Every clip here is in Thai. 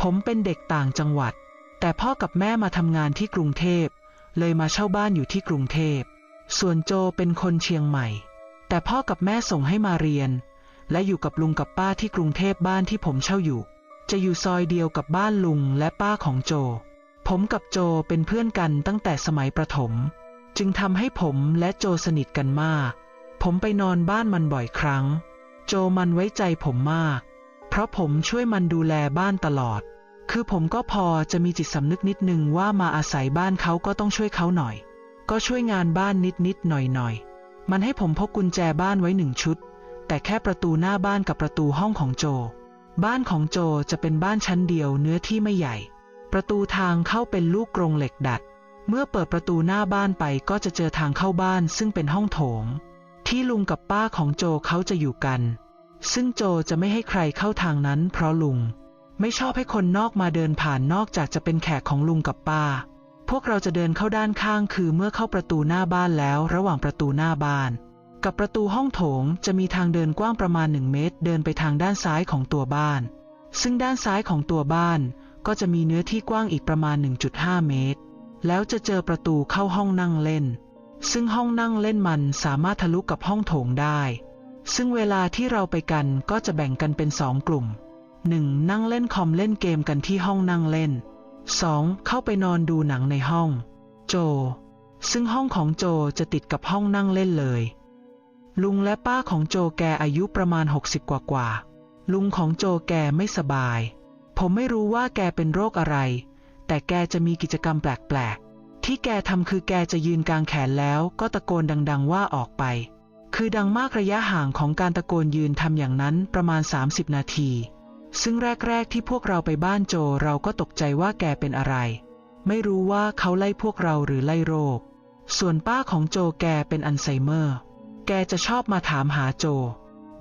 ผมเป็นเด็กต่างจังหวัด แต่พ่อกับแม่มาทำงานที่กรุงเทพ เลยมาเช่าบ้านอยู่ที่กรุงเทพ ส่วนโจเป็นคนเชียงใหม่ แต่พ่อกับแม่ส่งให้มาเรียน และอยู่กับลุงกับป้าที่กรุงเทพบ้านที่ผมเช่าอยู่ จะอยู่ซอยเดียวกับบ้านลุงและป้าของโจ ผมกับโจเป็นเพื่อนกันตั้งแต่สมัยประถม จึงทำให้ผมและโจสนิทกันมาก ผมไปนอนบ้านมันบ่อยครั้ง โจมันไว้ใจผมมาก เพราะผมช่วยมันดูแลบ้านตลอด คือผมก็พอจะมีจิตสำนึกนิดนึงว่ามาอาศัยบ้านเขาก็ต้องช่วยเขาหน่อย ก็ช่วยงานบ้านนิดนิดหน่อยหน่อยมันให้ผมพกกุญแจบ้านไว้หนึ่งชุด แต่แค่ประตูหน้าบ้านกับประตูห้องของโจ บ้านของโจจะเป็นบ้านชั้นเดียวเนื้อที่ไม่ใหญ่ ประตูทางเข้าเป็นลูกกรงเหล็กดัด เมื่อเปิดประตูหน้าบ้านไปก็จะเจอทางเข้าบ้านซึ่งเป็นห้องโถง ที่ลุงกับป้าของโจเขาจะอยู่กัน ซึ่งโจจะไม่ให้ใครเข้าทางนั้นเพราะลุง ไม่ชอบให้คนนอกมาเดินผ่านนอกจากจะเป็นแขกของลุงกับป้า พวกเราจะเดินเข้าด้านข้างคือเมื่อเข้าประตูหน้าบ้านแล้วระหว่างประตูหน้าบ้าน กับประตูห้องโถงจะมีทางเดินกว้างประมาณ 1 เมตร เดินไปทางด้านซ้ายของตัวบ้าน ซึ่งด้านซ้ายของตัวบ้านก็จะมีเนื้อที่กว้างอีกประมาณ 1.5 เมตร แล้วจะเจอประตูเข้าห้องนั่งเล่น ซึ่งห้องนั่งเล่นมันสามารถทะลุกับห้องโถงได้ ซึ่งเวลาที่เราไปกันก็จะแบ่งกันเป็นสองกลุ่ม 1. นั่งเล่นคอมเล่นเกมกันที่ห้องนั่งเล่น 2. เข้าไปนอนดูหนังในห้อง โจ ซึ่งห้องของโจจะติดกับห้องนั่งเล่นเลย ลุงและป้าของโจแกอายุประมาณ 60 กว่ากว่า ลุงของโจแกไม่สบาย ผมไม่รู้ว่าแกเป็นโรคอะไร แต่แกจะมีกิจกรรมแปลกๆ ที่แกทำคือแกจะยืนกลางแขนแล้วก็ตะโกนดัง ๆ ว่าออกไป คือดังมากระยะห่างของการตะโกนยืนทำอย่างนั้นประมาณ 30 นาที ซึ่งแรก ๆ ที่พวกเราไปบ้านโจเราก็ตกใจว่าแกเป็นอะไร ไม่รู้ว่าเขาไล่พวกเราหรือไล่โรค ส่วนป้าของโจแกเป็นอัลไซเมอร์ แกจะชอบมาถามหาโจ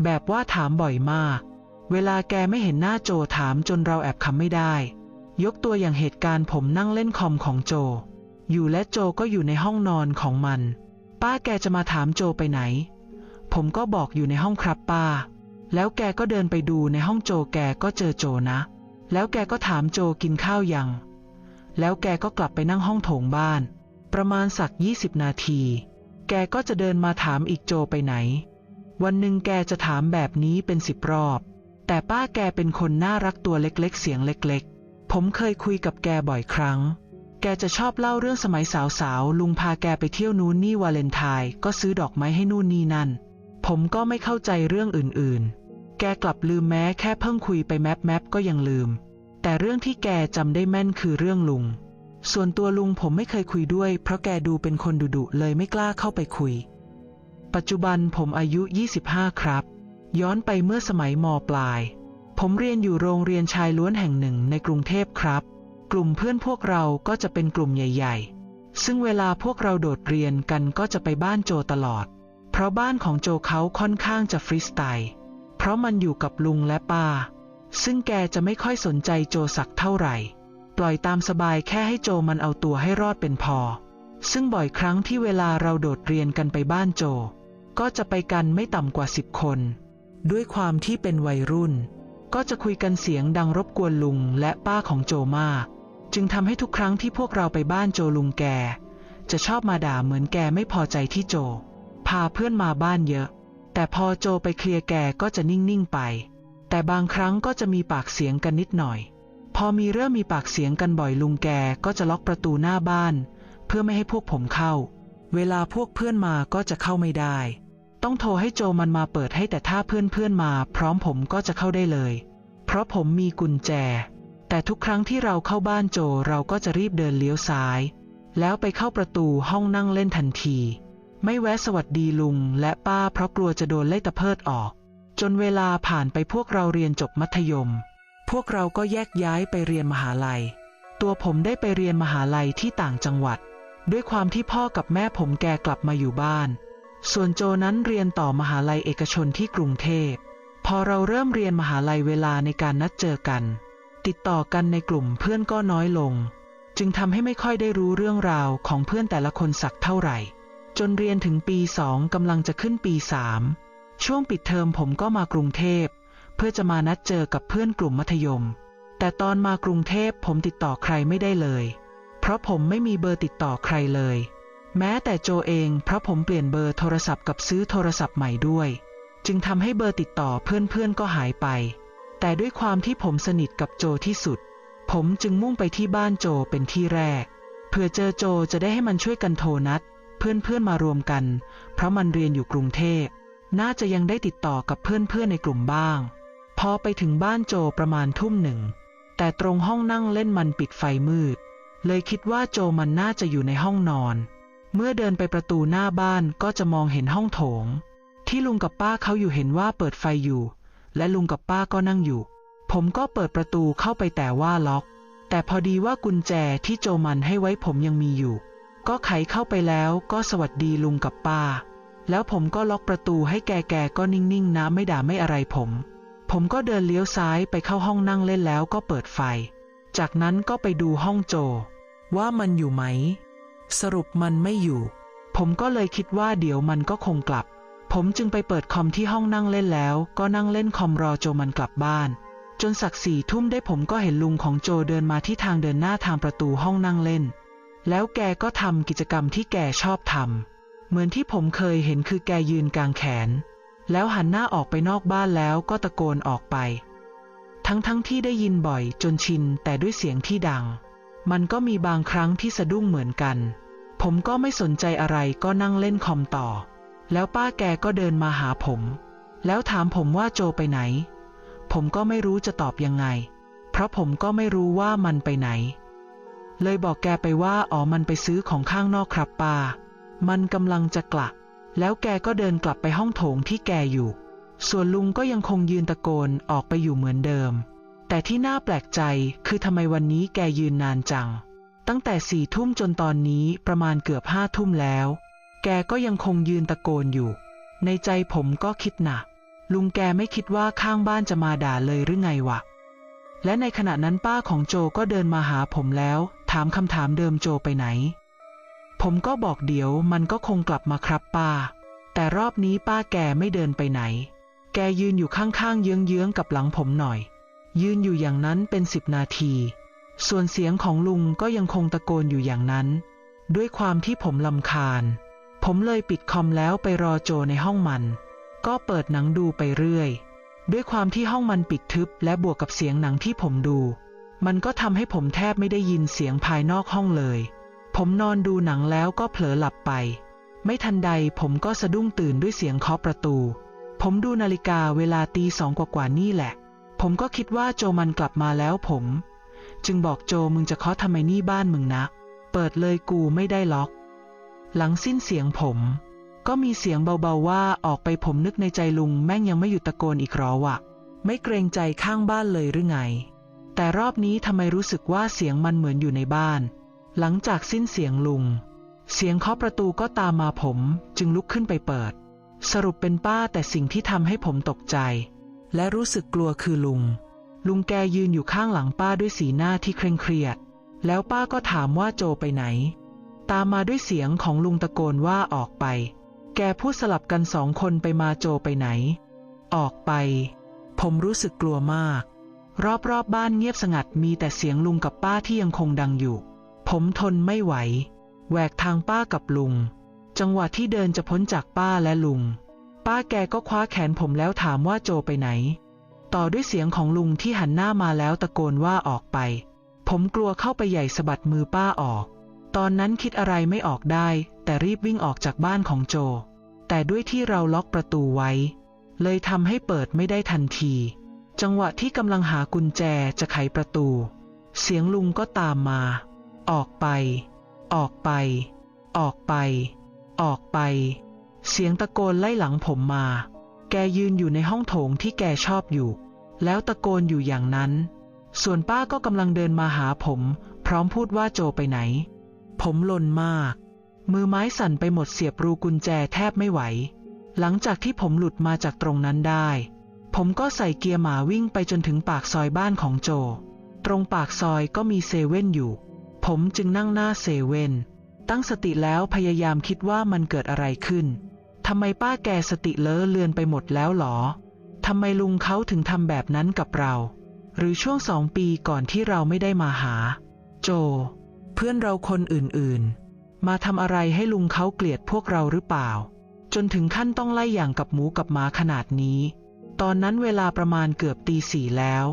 แบบว่าถามบ่อยมาก เวลาแกไม่เห็นหน้าโจถามจนเราแอบคำไม่ได้ ยกตัวอย่างเหตุการณ์ผมนั่งเล่นคอมของโจ อยู่และโจก็อยู่ในห้องนอนของมัน ป้าแกจะมาถามโจไปไหน ผมก็บอกอยู่ในห้องครับป้า แล้วแกก็เดินไปดูในห้องโจแกก็เจอโจนะ แล้วแกก็ถามโจกินข้าวยัง แล้วแกก็กลับไปนั่งห้องโถงบ้าน ประมาณสัก 20 นาที แกก็จะเดินมาถามอีกโจไปไหน วันหนึ่งแกจะถามแบบนี้เป็นสิบรอบ แต่ป้าแกเป็นคนน่ารักตัวเล็กๆ เสียงเล็กๆ ผมเคยคุยกับแกบ่อยครั้งแกจะชอบเล่าเรื่องสมัยสาวๆ ลุงพาแกไปเที่ยวนู้นนี่วาเลนไทน์ก็ซื้อดอกไม้ให้นู่นนี่นั่น ผมก็ไม่เข้าใจเรื่องอื่นๆ แกกลับลืมแม้แค่เพิ่งคุยไปแมปแมปก็ยังลืม แต่เรื่องที่แกจำได้แม่นคือเรื่องลุง ส่วนตัวลุงผมไม่เคยคุยด้วย เพราะแกดูเป็นคนดุๆเลยไม่กล้าเข้าไปคุย ปัจจุบันผมอายุ 25 ครับ ย้อนไปเมื่อสมัยมปลาย ผมเรียนอยู่โรงเรียนชายล้วนแห่งหนึ่งในกรุงเทพครับ กลุ่มเพื่อนพวกเราก็จะเป็นกลุ่มใหญ่ ๆ ซึ่งเวลาพวกเราโดดเรียนกันก็จะไปบ้านโจตลอด เพราะบ้านของโจเขาค่อนข้างจะฟรีสไตล์เพราะมันอยู่กับลุงและป้า ซึ่งแกจะไม่ค่อยสนใจโจสักเท่าไหร่ ปล่อยตามสบายแค่ให้โจมันเอาตัวให้รอดเป็นพอ ซึ่งบ่อยครั้งที่เวลาเราโดดเรียนกันไปบ้านโจ ก็จะไปกันไม่ต่ำกว่าสิบคน ด้วยความที่เป็นวัยรุ่น ก็จะคุยกันเสียงดังรบกวนลุงและป้าของโจมาก จึงทำให้ทุกครั้งที่พวกเราไปบ้านโจลุงแก จะชอบมาด่าเหมือนแกไม่พอใจที่โจ พาเพื่อนมาบ้านเยอะ แต่พอโจไปเคลียร์แกก็จะนิ่งๆไป แต่บางครั้งก็จะมีปากเสียงกันนิดหน่อย พอมีเริ่มมีปากเสียงกันบ่อยลุงแกก็จะล็อกประตูหน้าบ้าน เพื่อไม่ให้พวกผมเข้า เวลาพวกเพื่อนมาก็จะเข้าไม่ได้ ต้องโทรให้โจมันมาเปิดให้แต่ถ้าเพื่อนเพื่อนๆมา พร้อมผมก็จะเข้าได้เลย เพราะผมมีกุญแจ แต่ทุกครั้งที่เราเข้าบ้านโจเราก็จะรีบเดินเลี้ยวซ้าย แล้วไปเข้าประตูห้องนั่งเล่นทันที ไม่แวะสวัสดีลุงและป้าเพราะกลัวจะโดนไล่ตะเพิดออก จนเวลาผ่านไปพวกเราเรียนจบมัธยม พวกเราก็แยกย้ายไปเรียนมหาลัย ตัวผมได้ไปเรียนมหาลัยที่ต่างจังหวัด ด้วยความที่พ่อกับแม่ผมแกกลับมาอยู่บ้าน ส่วนโจนั้นเรียนต่อมหาลัยเอกชนที่กรุงเทพ พอเราเริ่มเรียนมหาลัยเวลาในการนัดเจอกัน ติดต่อกันในกลุ่มเพื่อนก็น้อยลง จึงทำให้ไม่ค่อยได้รู้เรื่องราวของเพื่อนแต่ละคนสักเท่าไหร่ จนเรียนถึงปีสองกำลังจะขึ้นปีสามช่วงปิดเทอมผมก็มากรุงเทพ เพื่อจะมานัดเจอกับเพื่อนกลุ่มมัธยม แต่ตอนมากรุงเทพผมติดต่อใครไม่ได้เลย เพราะผมไม่มีเบอร์ติดต่อใครเลย แม้แต่โจเองเพราะผมเปลี่ยนเบอร์โทรศัพท์กับซื้อโทรศัพท์ใหม่ด้วย จึงทำให้เบอร์ติดต่อเพื่อนๆก็หายไป แต่ด้วยความที่ผมสนิทกับโจที่สุด ผมจึงมุ่งไปที่บ้านโจเป็นที่แรกเพื่อเจอโจจะได้ให้มันช่วยกันโทรนัด เพื่อนๆมารวมกัน เพราะมันเรียนอยู่กรุงเทพ น่าจะยังได้ติดต่อกับเพื่อนๆในกลุ่มบ้าง พอไปถึงบ้านโจประมาณทุ่มหนึ่ง แต่ตรงห้องนั่งเล่นมันปิดไฟมืด เลยคิดว่าโจมันน่าจะอยู่ในห้องนอน เมื่อเดินไปประตูหน้าบ้านก็จะมองเห็นห้องโถง ที่ลุงกับป้าเขาอยู่เห็นว่าเปิดไฟอยู่ และลุงกับป้าก็นั่งอยู่ ผมก็เปิดประตูเข้าไปแต่ว่าล็อก แต่พอดีว่ากุญแจที่โจมันให้ไว้ผมยังมีอยู่ ก็ไขเข้าไปแล้วก็สวัสดีลุงกับป้า แล้วผมก็ล็อกประตูให้แกแกก็นิ่งๆนะไม่ด่าไม่อะไรผม ผมก็เดินเลี้ยวซ้ายไปเข้าห้องนั่งเล่นแล้วก็เปิดไฟ จากนั้นก็ไปดูห้องโจ ว่ามันอยู่ไหม สรุปมันไม่อยู่ ผมก็เลยคิดว่าเดี๋ยวมันก็คงกลับ ผมจึงไปเปิดคอมที่ห้องนั่งเล่นแล้วก็นั่งเล่นคอมรอโจมันกลับบ้าน จนสักสี่ทุ่มได้ผมก็เห็นลุงของโจเดินมาที่ทางเดินหน้าทางประตูห้องนั่งเล่น แล้วแกก็ทำกิจกรรมที่แกชอบทำเหมือนที่ผมเคยเห็นคือแกยืนกลางแขน แล้วหันหน้าออกไปนอกบ้านแล้วก็ตะโกนออกไป ทั้งๆทที่ได้ยินบ่อยจนชินแต่ด้วยเสียงที่ดัง มันก็มีบางครั้งที่สะดุ้งเหมือนกัน ผมก็ไม่สนใจอะไรก็นั่งเล่นคอมต่อ แล้วป้าแกก็เดินมาหาผม แล้วถามผมว่าโจไปไหน ผมก็ไม่รู้จะตอบยังไง เพราะผมก็ไม่รู้ว่ามันไปไหน เลยบอกแกไปว่าอ๋อมันไปซื้อของข้างนอกครับป้า มันกำลังจะกลับ แล้วแกก็เดินกลับไปห้องโถงที่แกอยู่ ส่วนลุงก็ยังคงยืนตะโกนออกไปอยู่เหมือนเดิม แต่ที่น่าแปลกใจคือทำไมวันนี้แกยืนนานจัง ตั้งแต่สี่ทุ่มจนตอนนี้ประมาณเกือบห้าทุ่มแล้ว แกก็ยังคงยืนตะโกนอยู่ ในใจผมก็คิดหนักลุงแกไม่คิดว่าข้างบ้านจะมาด่าเลยหรือไงวะ และในขณะนั้นป้าของโจก็เดินมาหาผมแล้ว ถามคำถามเดิมโจไปไหน ผมก็บอกเดี๋ยวมันก็คงกลับมาครับป้า แต่รอบนี้ป้าแกไม่เดินไปไหน แกยืนอยู่ข้างๆเยื้องๆกับหลังผมหน่อย ยืนอยู่อย่างนั้นเป็นสิบนาที ส่วนเสียงของลุงก็ยังคงตะโกนอยู่อย่างนั้น ด้วยความที่ผมลำคาญ ผมเลยปิดคอมแล้วไปรอโจในห้องมัน ก็เปิดหนังดูไปเรื่อย ด้วยความที่ห้องมันปิดทึบและบวกกับเสียงหนังที่ผมดู มันก็ทำให้ผมแทบไม่ได้ยินเสียงภายนอกห้องเลย ผมนอนดูหนังแล้วก็เผลอหลับไป ไม่ทันใดผมก็สะดุ้งตื่นด้วยเสียงเคาะประตู ผมดูนาฬิกาเวลาตีสองกว่าๆนี่แหละ ผมก็คิดว่าโจมันกลับมาแล้วผม จึงบอกโจมึงจะเคาะทำไมนี่บ้านมึงนะ เปิดเลยกูไม่ได้ล็อก หลังสิ้นเสียงผม ก็มีเสียงเบาๆว่าออกไปผมนึกในใจลุงแม่งยังไม่หยุดตะโกนอีกรอวะไม่เกรงใจข้างบ้านเลยหรือไง แต่รอบนี้ทำไมรู้สึกว่าเสียงมันเหมือนอยู่ในบ้าน หลังจากสิ้นเสียงลุง เสียงเคาะประตูก็ตามมาผม จึงลุกขึ้นไปเปิด สรุปเป็นป้าแต่สิ่งที่ทำให้ผมตกใจ และรู้สึกกลัวคือลุง ลุงแกยืนอยู่ข้างหลังป้าด้วยสีหน้าที่เคร่งเครียด แล้วป้าก็ถามว่าโจไปไหน ตามมาด้วยเสียงของลุงตะโกนว่าออกไป แกพูดสลับกันสองคนไปมาโจไปไหน ออกไป ผมรู้สึกกลัวมาก รอบๆบบ้านเงียบสงัดมีแต่เสียงลุงกับป้าที่ยังคงดังอยู่ ผมทนไม่ไหว แหวกทางป้ากับลุง จังหวะที่เดินจะพ้นจากป้าและลุง ป้าแกก็คว้าแขนผมแล้วถามว่าโจไปไหน ต่อด้วยเสียงของลุงที่หันหน้ามาแล้วตะโกนว่าออกไป ผมกลัวเข้าไปใหญ่สะบัดมือป้าออก ตอนนั้นคิดอะไรไม่ออกได้ แต่รีบวิ่งออกจากบ้านของโจ แต่ด้วยที่เราล็อกประตูไว้ เลยทำให้เปิดไม่ได้ทันที จังหวะที่กำลังหากุญแจจะไขประตู เสียงลุงก็ตามมา ออกไป ออกไป ออกไป ออกไป เสียงตะโกนไล่หลังผมมา แกยืนอยู่ในห้องโถงที่แกชอบอยู่ แล้วตะโกนอยู่อย่างนั้น ส่วนป้าก็กำลังเดินมาหาผม พร้อมพูดว่าโจไปไหน ผมลนมาก มือไม้สั่นไปหมดเสียบรูกุญแจแทบไม่ไหว หลังจากที่ผมหลุดมาจากตรงนั้นได้ ผมก็ใส่เกียร์หมาวิ่งไปจนถึงปากซอยบ้านของโจ ตรงปากซอยก็มีเซเว่นอยู่ ผมจึงนั่งหน้าเซเว่น ตั้งสติแล้วพยายามคิดว่ามันเกิดอะไรขึ้น ทำไมป้าแกสติเลอะเลือนไปหมดแล้วหรอ ทำไมลุงเขาถึงทำแบบนั้นกับเรา หรือช่วงสองปีก่อนที่เราไม่ได้มาหา โจ เพื่อนเราคนอื่นๆ มาทำอะไรให้ลุงเขาเกลียดพวกเราหรือเปล่า จนถึงขั้นต้องไล่อย่างกับหมูกับหมาขนาดนี้ ตอนนั้นเวลาประมาณเกือบตีสี่แล้ว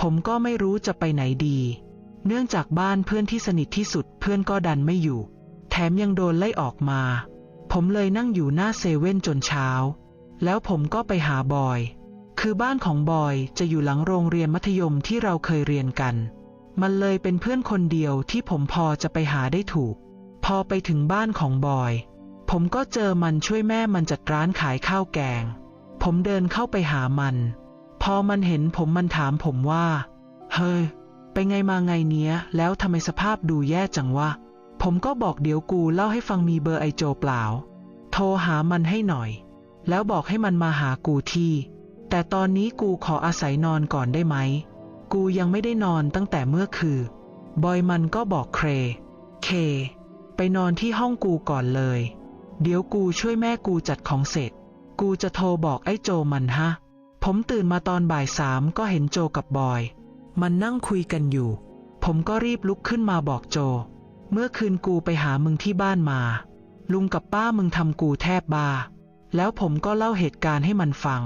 ผมก็ไม่รู้จะไปไหนดี เนื่องจากบ้านเพื่อนที่สนิทที่สุดเพื่อนก็ดันไม่อยู่ แถมยังโดนไล่ออกมา ผมเลยนั่งอยู่หน้าเซเว่นจนเช้า แล้วผมก็ไปหาบอย คือบ้านของบอยจะอยู่หลังโรงเรียนมัธยมที่เราเคยเรียนกัน มันเลยเป็นเพื่อนคนเดียวที่ผมพอจะไปหาได้ถูก พอไปถึงบ้านของบอย ผมก็เจอมันช่วยแม่มันจัดร้านขายข้าวแกง ผมเดินเข้าไปหามัน พอมันเห็นผมมันถามผมว่า เฮ้ย ไปไงมาไงเนี้ย แล้วทำไมสภาพดูแย่จังวะ ผมก็บอกเดี๋ยวกูเล่าให้ฟังมีเบอร์ไอโจเปล่า โทรหามันให้หน่อย แล้วบอกให้มันมาหากูที่ แต่ตอนนี้กูขออาศัยนอนก่อนได้ไหม กูยังไม่ได้นอนตั้งแต่เมื่อคืน บอยมันก็บอกเคร เค ไปนอนที่ห้องกูก่อนเลย เดี๋ยวกูช่วยแม่กูจัดของเสร็จ กูจะโทรบอกไอ้โจมันฮะ ผมตื่นมาตอนบ่ายสามก็เห็นโจกับบอย มันนั่งคุยกันอยู่ ผมก็รีบลุกขึ้นมาบอกโจ เมื่อคืนกูไปหามึงที่บ้านมา ลุงกับป้ามึงทำกูแทบบ้าแล้วผมก็เล่าเหตุการณ์ให้มันฟัง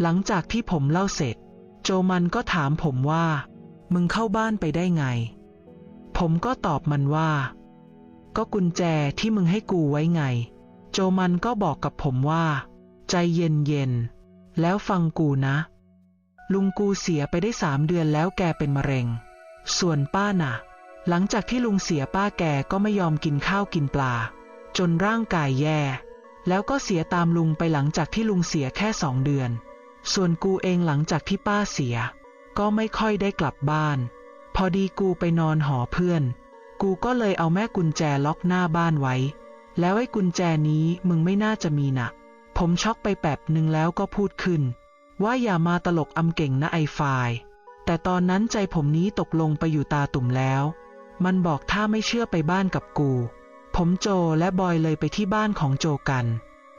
หลังจากที่ผมเล่าเสร็จ โจมันก็ถามผมว่า มึงเข้าบ้านไปได้ไง ผมก็ตอบมันว่า ก็กุญแจที่มึงให้กูไว้ไง โจมันก็บอกกับผมว่า ใจเย็นเย็นๆแล้วฟังกูนะ ลุงกูเสียไปได้สามเดือนแล้วแกเป็นมะเร็ง ส่วนป้าน่ะ หลังจากที่ลุงเสียป้าแกก็ไม่ยอมกินข้าวกินปลา จนร่างกายแย่ แล้วก็เสียตามลุงไปหลังจากที่ลุงเสียแค่สองเดือน ส่วนกูเองหลังจากที่ป้าเสีย ก็ไม่ค่อยได้กลับบ้าน พอดีกูไปนอนหอเพื่อน กูก็เลยเอาแม่กุญแจล็อกหน้าบ้านไว้ แล้วไอ้กุญแจนี้มึงไม่น่าจะมีนะ ผมช็อกไปแป๊บหนึ่งแล้วก็พูดขึ้น ว่าอย่ามาตลกอำเก่งนะไอไฟล์แต่ตอนนั้นใจผมนี้ตกลงไปอยู่ตาตุ่มแล้ว มันบอกถ้าไม่เชื่อไปบ้านกับกู ผมโจและบอยเลยไปที่บ้านของโจกัน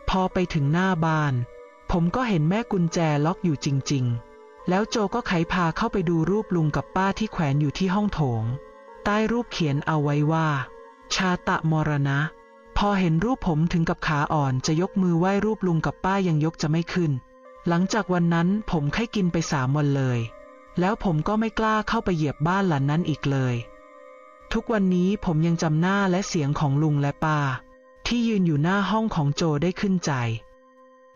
พอไปถึงหน้าบ้าน ผมก็เห็นแม่กุญแจล็อกอยู่จริง ๆ แล้วโจก็ไขพาเข้าไปดูรูปลุงกับป้าที่แขวนอยู่ที่ห้องโถง ใต้รูปเขียนเอาไว้ว่า ชาตะมรณะ พอเห็นรูปผมถึงกับขาอ่อนจะยกมือไหว้รูปลุงกับป้ายังยกจะไม่ขึ้น หลังจากวันนั้นผมไข้กินไปสามวันเลย แล้วผมก็ไม่กล้าเข้าไปเหยียบบ้านหลังนั้นอีกเลย ทุกวันนี้ผมยังจำหน้าและเสียงของลุงและป้า ที่ยืนอยู่หน้าห้องของโจได้ขึ้นใจ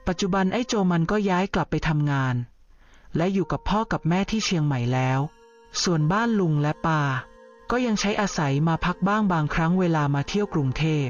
ปัจจุบันไอ้โจมันก็ย้ายกลับไปทำงาน และอยู่กับพ่อกับแม่ที่เชียงใหม่แล้ว ส่วนบ้านลุงและป้าก็ยังใช้อาศัยมาพักบ้างบางครั้งเวลามาเที่ยวกรุงเทพ